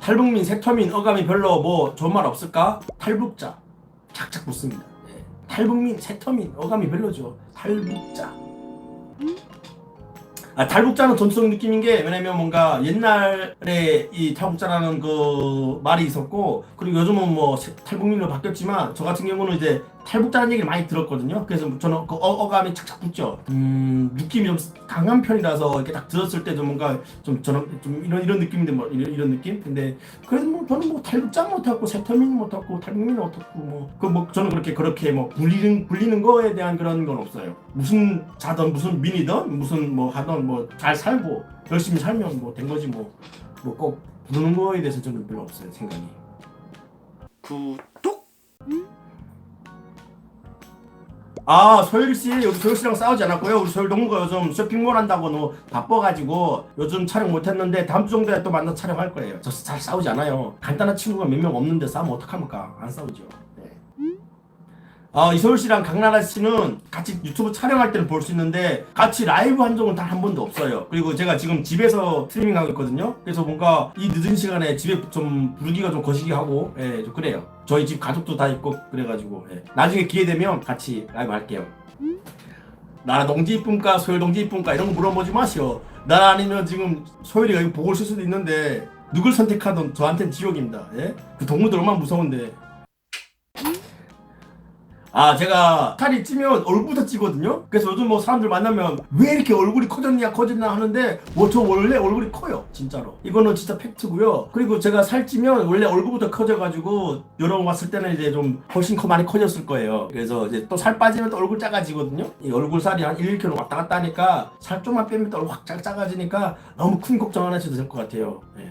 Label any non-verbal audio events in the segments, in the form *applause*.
탈북민, 세터민, 어감이 별로 뭐 좋은 말 없을까? 탈북자 착착 붙습니다. 예. 탈북민, 세터민, 어감이 별로죠. 탈북자. 아, 탈북자는 전투적 느낌인 게 왜냐면 뭔가 옛날에 이 탈북자라는 그 말이 있었고 그리고 요즘은 뭐 세- 탈북민으로 바뀌었지만 저 같은 경우는 이제 탈북자라는 얘기를 많이 들었거든요. 그래서 저는 그 어, 어감이 착착 붙죠. 음 느낌이 좀 강한 편이라서 이렇게 딱 들었을 때도 뭔가 좀 저는 좀 이런 이런 느낌인데 뭐 이런, 이런 느낌? 근데 그래도 뭐 저는 뭐 탈북자 못하고 세터민 못하고 탈북민 못하고 뭐 그 뭐 저는 그렇게 그렇게 뭐 불리는 불리는 거에 대한 그런 건 없어요. 무슨 자든 무슨 민이든 무슨 뭐 하든 뭐 잘 살고 열심히 살면 뭐 된 거지 뭐 뭐 꼭 부르는 거에 대해서 저는 별로 없어요 생각이. 구독. 아 소율 씨 여기 소율 씨랑 싸우지 않았고요. 우리 소율 동무가 요즘 쇼핑몰 한다고 너무 바빠가지고 요즘 촬영 못했는데 다음 주 정도에 또 만나 촬영할 거예요. 저 잘 싸우지 않아요. 간단한 친구가 몇 명 없는데 싸우면 어떡합니까? 안 싸우죠. 네. 아 이소율 씨랑 강나라 씨는 같이 유튜브 촬영할 때는 볼 수 있는데 같이 라이브 한 적은 단 한 번도 없어요. 그리고 제가 지금 집에서 스트리밍 하고 있거든요. 그래서 뭔가 이 늦은 시간에 집에 좀 부르기가 좀 거시기 하고 예, 좀 그래요. 저희 집 가족도 다 있고 그래가지고 예. 나중에 기회 되면 같이 라이브 할게요. 나라 동지 이쁨까 소율 동지 이쁨까 이런 거 물어보지 마시오. 나 아니면 지금 소율이가 이거 보고 있을 수도 있는데 누굴 선택하든 저한테는 지옥입니다. 예? 그 동무들 얼마나 무서운데. 아 제가 살이 찌면 얼굴부터 찌거든요 그래서 요즘 뭐 사람들 만나면 왜 이렇게 얼굴이 커졌냐 커졌나 하는데 뭐 저 원래 얼굴이 커요 진짜로 이거는 진짜 팩트고요 그리고 제가 살찌면 원래 얼굴부터 커져가지고 여러분 왔을 때는 이제 좀 훨씬 커 많이 커졌을 거예요 그래서 이제 또 살 빠지면 또 얼굴 작아지거든요 이 얼굴 살이 한 1, 2kg 왔다 갔다 하니까 살 좀만 빼면 또 얼굴 작아지니까 너무 큰 걱정 안 하셔도 될 것 같아요 예.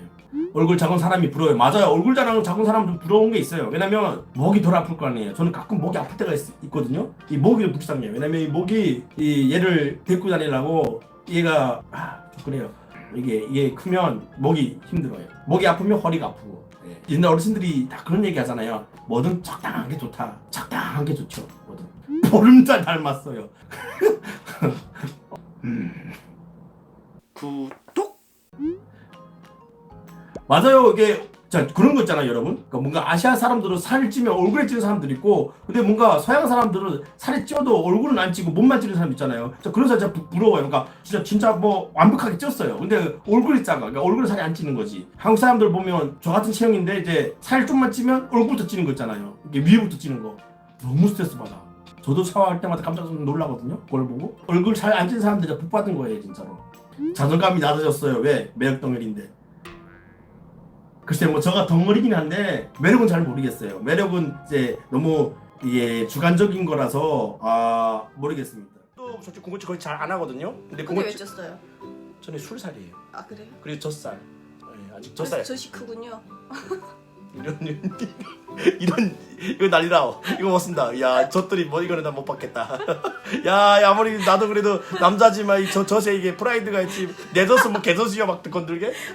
얼굴 작은 사람이 부러워요. 맞아요. 얼굴 작은 작은 사람 좀 부러운 게 있어요. 왜냐면 목이 덜 아플 거 아니에요. 저는 가끔 목이 아플 때가 있, 거든요이 좀 불쌍해요. 왜냐면 이 목이 이 얘를 데리고 다니려고 얘가 아, 좀 그래요. 이게 이게 크면 목이 힘들어요. 목이 아프면 허리가 아프고. 예. 옛날 어르신들이 다 그런 얘기 하잖아요. 뭐든 적당한 게 좋다. 적당한 게 좋죠. 뭐든. 보름달 닮았어요. *laughs* 음. 구독. 맞아요. 이게 자 그런 거 있잖아요, 여러분. 그러니까 뭔가 아시아 사람들은 살을 찌면 얼굴에 찌는 사람들이 있고, 근데 뭔가 서양 사람들은 살이 쪄도 얼굴은 안 찌고 몸만 찌는 사람 있잖아요. 저 그런 사람 진짜 부, 부러워요. 그러니까 진짜 진짜 뭐 완벽하게 쪘어요. 근데 얼굴이 작아. 그러니까 얼굴에 살이 안 찌는 거지. 한국 사람들 보면 저 같은 체형인데 이제 살 좀만 찌면 얼굴부터 찌는 거 있잖아요. 이게 위에부터 찌는 거. 너무 스트레스 받아. 저도 샤워할 때마다 깜짝 놀라거든요. 그걸 보고 얼굴 잘 안 찌는 사람들이 복 받은 거예요, 진짜로. 자존감이 낮아졌어요. 왜? 매력 덩어리인데. 글쎄 뭐 저가 덩어리긴 한데 매력은 잘 모르겠어요. 매력은 이제 너무 이게 주관적인 거라서 아 모르겠습니다. 또 솔직히 군것질 거의 잘 안 하거든요. 근데 근데 왜 군것질 쪘어요? 저는 술살이에요. 아 그래요? 그리고 젖살. 네, 아직 젖살. 젖이 크군요. *laughs* 이런 이런 이거 난리다. 이거 못 쓴다. 야 젖들이 뭐 이거는 나 못 받겠다. *laughs* 야, 야 아무리 나도 그래도 남자지만 이저 젖에 이게 프라이드가 있지. 내 젖은 뭐 개젖이야 막 건들게.